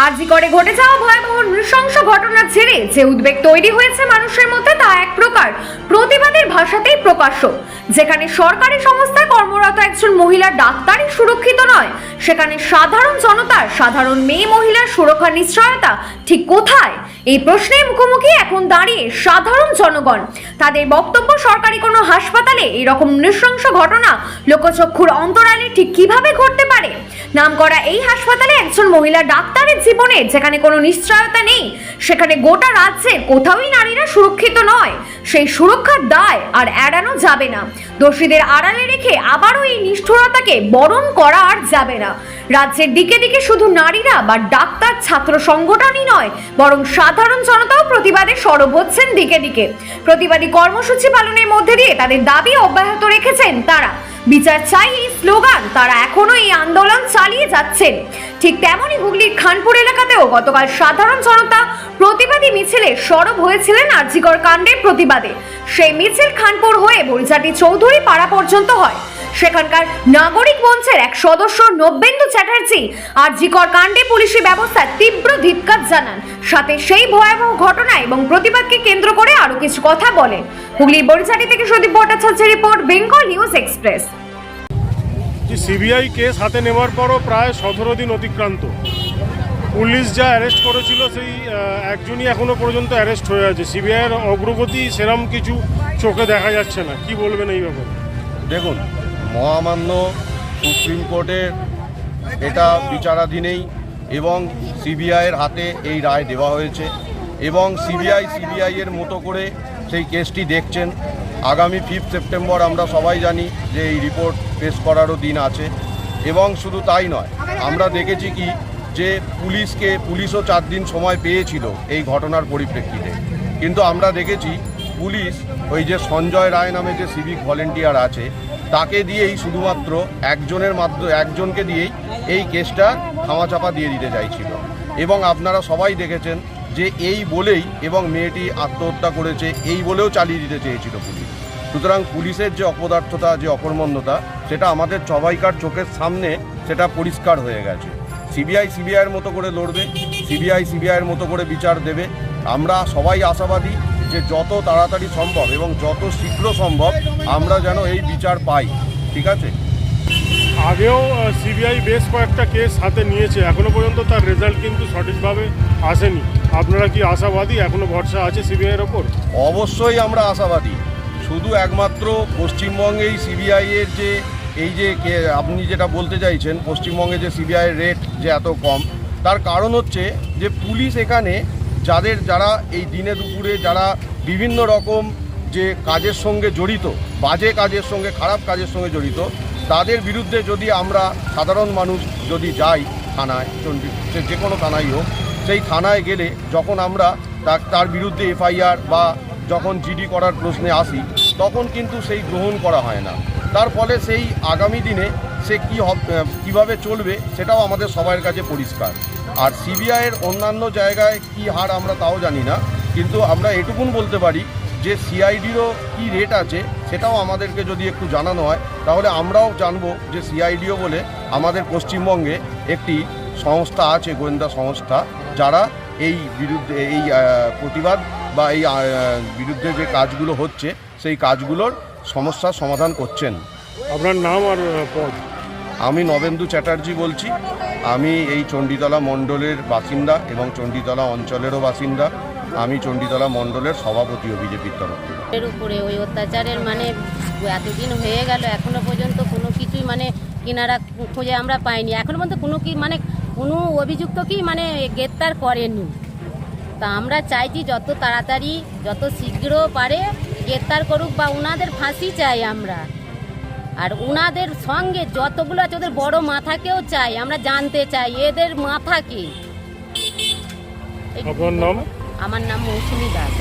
আরজি করে ঘটে যাওয়া ভয়াবহ নৃশংস ঘটনার জেরে যে উদ্বেগ তৈরি হয়েছে মানুষের মধ্যে তা এক প্রকার প্রতিবাদের ভাষাতেই প্রকাশ্য। যেখানে সরকারি সংস্থায় কর্মরত একজন মহিলা ডাক্তারই সুরক্ষিত নয়, সেখানে সাধারণ জনতার সাধারণ মেয়ে মহিলার সুরক্ষার নিশ্চয়তা ঠিক কোথায়? এই প্রশ্নের মুখোমুখি এখন দাঁড়িয়ে সাধারণ জনগণ। তাদের বক্তব্য, সরকারি কোনো হাসপাতালে এরকম নৃশংস ঘটনা লোকচক্ষুর অন্তরালে ঠিক কীভাবে ঘটতে পারে? নামকরা এই হাসপাতালে একজন মহিলা ডাক্তারের জীবনে, যেখানে কোনো নিশ্চয়তা নেই, সেখানে গোটা রাজ্যে কোথাওই নারীরা সুরক্ষিত নয়। সেই সুরক্ষার দায় আর এড়ানো যাবে না। দোষীদের আড়ালে রেখে আবারও এই নিষ্ঠুরতাকে বরণ করা আর যাবে না। রাজ্যের দিকে দিকে শুধু নারীরা বা ডাক্তার, ছাত্র সংগঠনই নয়, বরং সাধারণ জনতাও প্রতিবাদে সরব হচ্ছেন দিকে দিকে। প্রতিবাদী কর্মসূচি পালনের মধ্যে দিয়ে তাদের দাবি অব্যাহত রেখেছেন তারা। বিচার চাই এই স্লোগান, তারা এখনও এই আন্দোলন চালিয়ে যাচ্ছেন। ঠিক তেমনই হুগলির খানপুর এলাকাতেও গতকাল সাধারণ জনতা প্রতিবাদী মিছিলে সরব হয়েছিলেন আরজিকর কাণ্ডের প্রতিবাদে। সেই মিছিল খানপুর হয়ে বরিচাটি চৌধুরী পাড়া পর্যন্ত হয়। সেখানকার নাগরিক মঞ্চের এক সদস্য নব্যেন্দু চ্যাটার্জি আরজিকর কাণ্ডে পুলিশি ব্যবস্থার তীব্র ধিক্কার জানান। সাথে সেই ভয়াবহ ঘটনা এবং প্রতিবাদকে কেন্দ্র করে আরও কিছু কথা বলেন। হুগলির বরিচাটি থেকে সুদীপ ভট্টাচার্যের report, Bengal news express. CBI case হাতে নেওয়ার পরও প্রায় সতেরো দিন অতিক্রান্ত। পুলিশ যা অ্যারেস্ট করেছিল সেই একজনই এখনও পর্যন্ত অ্যারেস্ট হয়ে আছে। সিবিআইয়ের অগ্রগতি সেরম কিছু চোখে দেখা যাচ্ছে না। কি বলবেন এই ব্যাপারে? দেখুন, মহামান্য সুপ্রিম কোর্টের এটা বিচারাধীনেই এবং সিবিআইয়ের হাতে এই রায় দেওয়া হয়েছে এবং সিবিআই, সিবিআইয়ের মতো করে সেই কেসটি দেখছেন। আগামী ফিফথ সেপ্টেম্বর আমরা সবাই জানি যে এই রিপোর্ট পেশ করারও দিন আছে এবং শুধু তাই নয়, আমরা দেখেছি কি যে পুলিশকে, পুলিশও চার দিন সময় পেয়েছিল এই ঘটনার পরিপ্রেক্ষিতে। কিন্তু আমরা দেখেছি পুলিশ ওই যে সঞ্জয় রায় নামে যে সিভিক ভলেন্টিয়ার আছে, তাকে দিয়েই শুধুমাত্র একজনের মাধ্যমে একজনকে দিয়েই এই কেসটা থামাচাপা দিয়ে দিতে চাইছিল। এবং আপনারা সবাই দেখেছেন যে এই বলেই এবং মেয়েটি আত্মহত্যা করেছে, এই বলেও চালিয়ে দিতে চেয়েছিল পুলিশ। সুতরাং পুলিশের যে অপদার্থতা যে অকর্মণ্যতা সেটা আমাদের সবাইকার চোখের সামনে সেটা পরিষ্কার হয়ে গেছে। সিবিআই সিবিআইয়ের মতো করে লড়বে সিবিআই সিবিআইয়ের মতো করে বিচার দেবে। আমরা সবাই আশাবাদী যে যত তাড়াতাড়ি সম্ভব এবং যত শীঘ্র সম্ভব আমরা যেন এই বিচার পাই ঠিক আছে? আগেও সিবিআই বেশ কয়েকটা কেস হাতে নিয়েছে। এখনও পর্যন্ত তার রেজাল্ট কিন্তু সঠিকভাবে আসেনি। আপনারা কি আশাবাদী? এখনও ভরসা আছে সিবিআইয়ের ওপর? অবশ্যই আমরা আশাবাদী। শুধু একমাত্র পশ্চিমবঙ্গেই সিবিআই এর যে এই যে আপনি যেটা বলতে চাইছেন, পশ্চিমবঙ্গে যে সিবিআই এর রেট যে এত কম, তার কারণ হচ্ছে যে পুলিশ এখানে যাদের যারা এই দিনে দুপুরে যারা বিভিন্ন রকম যে কাজের সঙ্গে জড়িত, বাজে কাজের সঙ্গে, খারাপ কাজের সঙ্গে জড়িত, তাদের বিরুদ্ধে যদি আমরা সাধারণ মানুষ যদি যাই থানায় চণ্ডী যে কোনো থানাই হোক, সেই থানায় গেলে যখন আমরা তার বিরুদ্ধে এফআইআর বা যখন জিডি করার প্রশ্নে আসি, তখন কিন্তু সেই গ্রহণ করা হয় না। তার ফলে সেই আগামী দিনে সে কী কীভাবে চলবে সেটাও আমাদের সবার কাছে পরিষ্কার। আর সিবিআইয়ের অন্যান্য জায়গায় কি হার আমরা তাও জানি না, কিন্তু আমরা এটুকুন বলতে পারি যে সিআইডিরও কি রেট আছে সেটাও আমাদেরকে যদি একটু জানানো হয়, তাহলে আমরাও জানব যে সিআইডিও বলে আমাদের পশ্চিমবঙ্গে একটি সংস্থা আছে, গোয়েন্দা সংস্থা, যারা এই বিরুদ্ধে এই প্রতিবাদ বা এই বিরুদ্ধে যে কাজগুলো হচ্ছে সেই কাজগুলোর সমস্যার সমাধান করছেন। আপনার নাম আর পদ? আমি নবেন্দু চ্যাটার্জি বলছি। আমি এই চণ্ডীতলা মণ্ডলের বাসিন্দা এবং চণ্ডীতলা অঞ্চলেরও বাসিন্দা। আমি চণ্ডীতলা মণ্ডলের সভাপতিও বিজেপির তরফ থেকে। এর উপরে ওই অত্যাচারের মানে এতদিন হয়ে গেল এখনও পর্যন্ত কোনো কিছুই মানে কিনারা খুঁজে আমরা পাইনি। এখনও পর্যন্ত কোনো কি মানে কোনো অভিযুক্তকেই মানে গ্রেপ্তার করেনি। তা আমরা চাইছি যত তাড়াতাড়ি যত শীঘ্র পারে গ্রেপ্তার করুক বা ওনাদের ফাঁসি চাই আমরা। আর ওনাদের সঙ্গে যতগুলো আছে ওদের বড় মাথাকেও চাই আমরা জানতে চাই এদের মাথা কি আমার নাম মৌসুমি দাস।